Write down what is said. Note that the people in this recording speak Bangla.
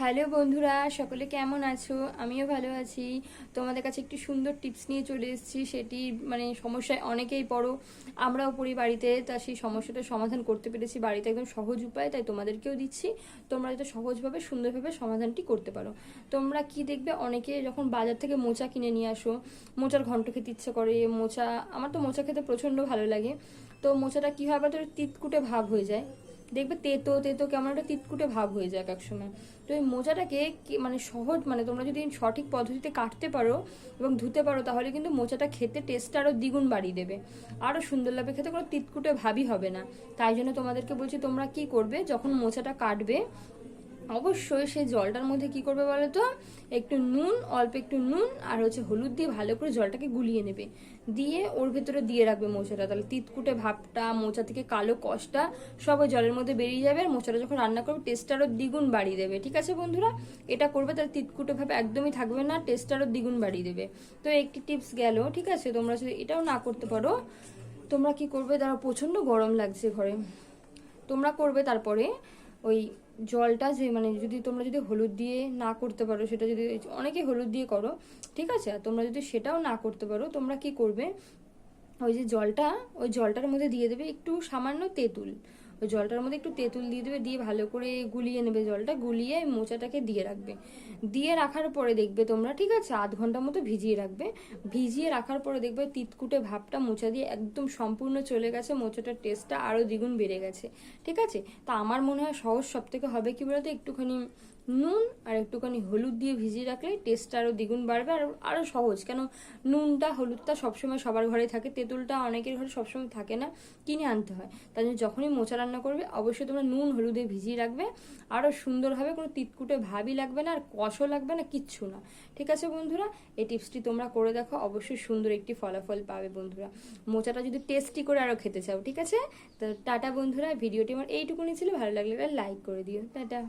হ্যালো বন্ধুরা, সকলে কেমন আছো? আমিও ভালো আছি। তোমাদের কাছে একটি সুন্দর টিপস নিয়ে চলে এসেছি। সেটি মানে সমস্যায় অনেকেই পড়ো, আমরাও পড়ি বাড়িতে। তা সেই সমস্যাটা সমাধান করতে পেরেছি। বাড়িতে একদম সহজ উপায়, তাই তোমাদেরকেও দিচ্ছি। তোমরা যাতে সহজভাবে, সুন্দরভাবে সমাধানটি করতে পারো। তোমরা কি দেখবে? অনেকে যখন বাজার থেকে মোচা কিনে নিয়ে আসো, মোচার ঘন্ট খেতে ইচ্ছে করে, মোচা, আমার তো মোচা খেতে প্রচণ্ড ভালো লাগে। তো মোচাটা কী হয় বলতো তিতকুটে ভাব হয়ে যায়। দেখবে তেতো তেতো কেমন একটা তিতকুটে ভাব হয়ে যায় এক সময় তো এই মোচাটাকে মানে সহজ মানে তোমরা যদি সঠিক পদ্ধতিতে কাটতে পারো এবং ধুতে পারো, তাহলে কিন্তু মোচাটা খেতে টেস্টটা আরও দ্বিগুণ বাড়িয়ে দেবে। আরও সুন্দর লাগবে, খেতে কোনো তিতকুটে ভাবই হবে না। তাই জন্য তোমাদেরকে বলছি, তোমরা কি করবে, যখন মোচাটা কাটবে অবশ্যই সেই জলটার মধ্যে কি করবে বলো তো? একটু নুন, অল্প একটু নুন আর হচ্ছে হলুদ দিয়ে ভালো করে জলটাকে গুলিয়ে নেবে। দিয়ে ওর ভেতরে দিয়ে রাখবে মোচাটা। তাহলে তিতকুটে ভাবটা, মোচা থেকে কালো কষটা সব জলের মধ্যে বেরিয়ে যাবে আর মোচাটা যখন রান্না করবে টেস্ট আরও দ্বিগুণ বাড়িয়ে দেবে। ঠিক আছে বন্ধুরা? এটা করবে তাহলে তিতকুটে ভাবে একদমই থাকবে না টেস্ট আরও দ্বিগুণ বাড়িয়ে দেবে। তো একটি টিপস গেল, ঠিক আছে? তোমরা যদি এটাও না করতে পারো, তোমরা কি করবে? তারা প্রচণ্ড গরম লাগছে ঘরে। তোমরা করবে তারপরে ওই জলটা যে মানে যদি তোমরা যদি হলুদ দিয়ে না করতে পারো, সেটা যদি অনেকে হলুদ দিয়ে করো, ঠিক আছে? আর তোমরা যদি সেটাও না করতে পারো, তোমরা কি করবে? ওই যে জলটা, ওই জলটার মধ্যে দিয়ে দেবে একটু সামান্য তেঁতুল। ওই জলটার মধ্যে একটু তেঁতুল দিয়ে দেবে, দিয়ে ভালো করে গুলিয়ে নেবে জলটা, গুলিয়ে মোচাটাকে দিয়ে রাখবে। দিয়ে রাখার পরে দেখবে তোমরা, ঠিক আছে, আধ ঘণ্টা মতো ভিজিয়ে রাখবে। ভিজিয়ে রাখার পরে দেখবে তিতকুটে ভাবটা মোচা দিয়ে একদম সম্পূর্ণ চলে গেছে, মোচাটার টেস্টটা আরও দ্বিগুণ বেড়ে গেছে। ঠিক আছে? তা আমার মনে হয় সহজ সব থেকে হবে কি বলতো? একটুখানি নুন আর একটুখানি হলুদ দিয়ে ভিজিয়ে রাখলে টেস্টটা আরও দ্বিগুণ বাড়বে আর আরও সহজ। কেন নুনটা, হলুদটা সবসময় সবার ঘরে থাকে, তেঁতুলটা অনেকের ঘরে সবসময় থাকে না, কিনে আনতে হয়। তাই জন্য যখনই মোচা রান্না করবে, অবশ্যই তোমরা নুন, হলুদে ভিজিয়ে রাখবে। আরও সুন্দর হবে, কোনো তিতকুটে ভাবই লাগবে না আর কষও লাগবে না, কিচ্ছু না। ঠিক আছে বন্ধুরা? এই টিপসটি তোমরা করে দেখো, অবশ্যই সুন্দর একটি ফলাফল পাবে বন্ধুরা। মোচাটা যদি টেস্টি করে আরও খেতে চাও, ঠিক আছে? তো টাটা বন্ধুরা, ভিডিওটি আমার এইটুকুনি ছিল, ভালো লাগলে লাইক করে দিও। টাটা।